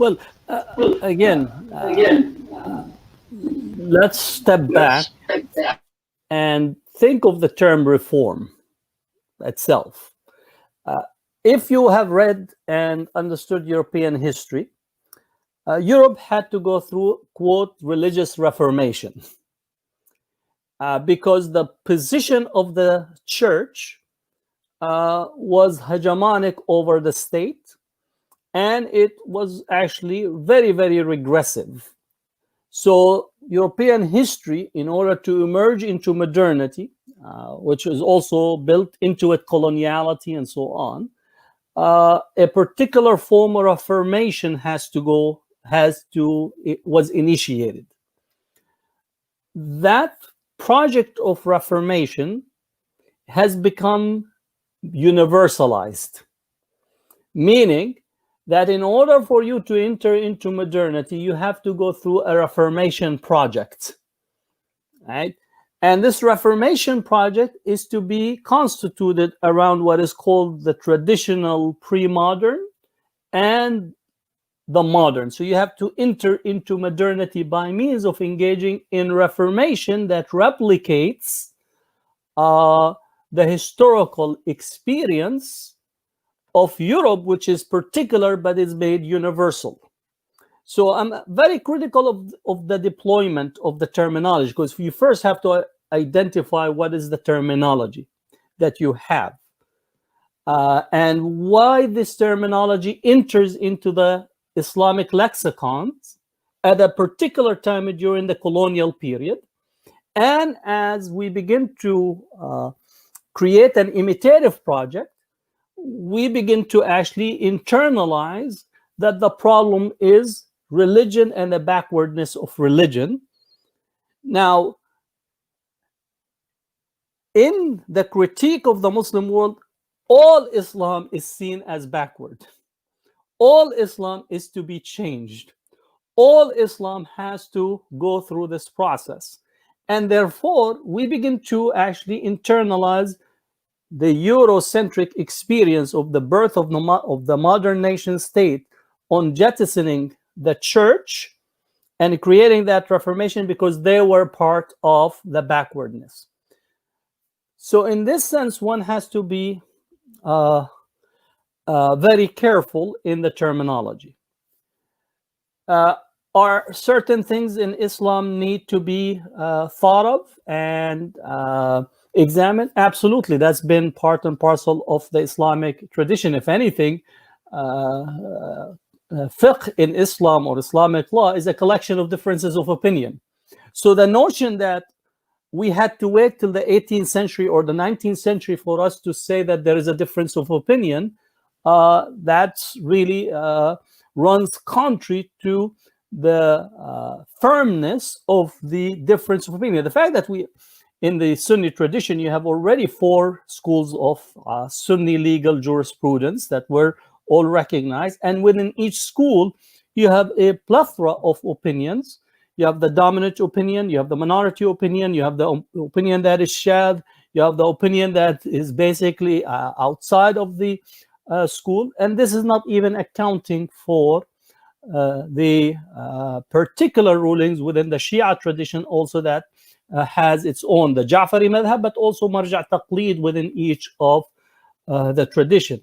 Well, uh, again, uh, let's step back and think of the term reform itself. Uh, if you have read and understood European history, uh, Europe had to go through, quote, religious reformation. Uh, because the position of the church uh, was hegemonic over the state and it was actually very, very regressive. So, European history, in order to emerge into modernity, uh, which is also built into it coloniality and so on, uh, a particular form of reformation has to go, has to, it was initiated. That project of reformation has become universalized, meaning that in order for you to enter into modernity, you have to go through a reformation project, right? And this reformation project is to be constituted around what is called the traditional pre modern and the modern. So you have to enter into modernity by means of engaging in reformation that replicates uh, the historical experience of Europe, which is particular but is made universal. So I'm very critical of, of the deployment of the terminology because you first have to identify what is the terminology that you have uh, and why this terminology enters into the Islamic lexicons at a particular time during the colonial period. And as we begin to uh, create an imitative project, we begin to actually internalize that the problem is religion and the backwardness of religion. Now, in the critique of the Muslim world, all Islam is seen as backward. All Islam is to be changed. All Islam has to go through this process. And therefore, we begin to actually internalize the Eurocentric experience of the birth of the, of the modern nation state on jettisoning the church and creating that reformation because they were part of the backwardness. So, in this sense, one has to be uh, uh, very careful in the terminology. Uh, are certain things in Islam need to be uh, thought of and uh, examined? Absolutely, that's been part and parcel of the Islamic tradition. If anything, uh, fiqh in Islam or Islamic law is a collection of differences of opinion. So the notion that we had to wait till the 18th century or the 19th century for us to say that there is a difference of opinion uh, that's really uh, runs contrary to the uh, firmness of the difference of opinion. The fact that we, in the Sunni tradition, you have already four schools of uh, Sunni legal jurisprudence that were all recognized, and within each school, you have a plethora of opinions. You have the dominant opinion, you have the minority opinion, you have the op- opinion that is shared, you have the opinion that is basically uh, outside of the uh, school, and this is not even accounting for the uh, particular rulings within the Shia tradition, also that uh, has its own, the Ja'fari madhab, but also marja' taqlid within each of uh, the tradition.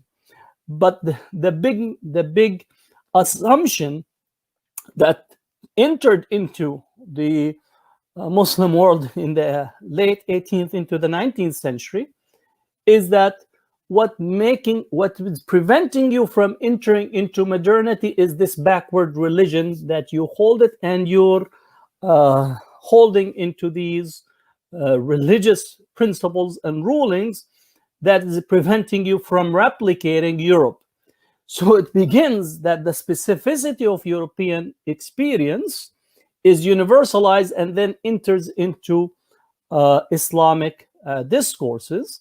But the, the big, the big assumption that entered into the uh, Muslim world in the late 18th into the 19th century is that what making what is preventing you from entering into modernity is this backward religion that you hold it and you're uh, holding into these uh, religious principles and rulings that is preventing you from replicating Europe. So it begins that the specificity of European experience is universalized and then enters into uh, Islamic uh, discourses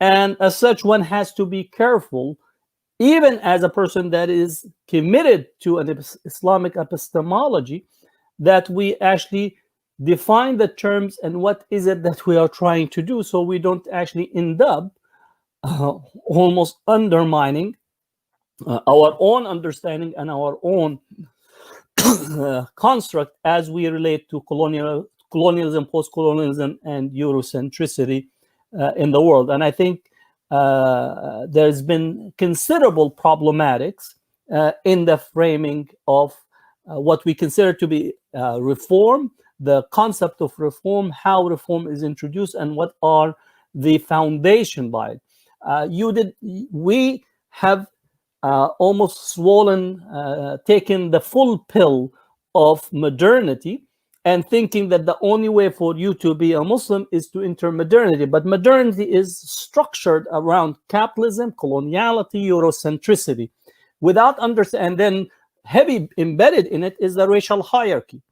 and as such, one has to be careful, even as a person that is committed to an Islamic epistemology, that we actually define the terms and what is it that we are trying to do so we don't actually end up uh, almost undermining uh, our own understanding and our own uh, construct as we relate to colonial colonialism, post-colonialism, and Eurocentricity uh, in the world. And I think uh, there's been considerable problematics uh, in the framing of uh, what we consider to be uh, reform, the concept of reform, how reform is introduced, and what are the foundation by it. Uh, you did. We have almost swollen, taken the full pill of modernity and thinking that the only way for you to be a Muslim is to enter modernity. But modernity is structured around capitalism, coloniality, Eurocentricity. Without understand, and then heavy embedded in it is the racial hierarchy.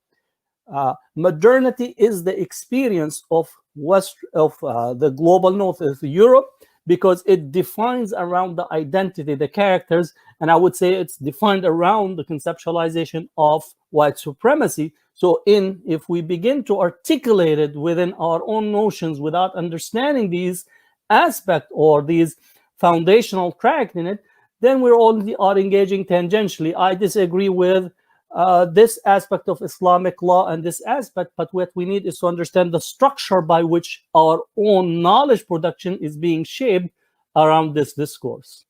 Uh, modernity is the experience of West of uh, the global north of Europe because it defines around the identity, the characters, and I would say it's defined around the conceptualization of white supremacy. So, in if we begin to articulate it within our own notions without understanding these aspects or these foundational track in it, then we're only are engaging tangentially. I disagree with uh, this aspect of Islamic law and this aspect, but what we need is to understand the structure by which our own knowledge production is being shaped around this discourse.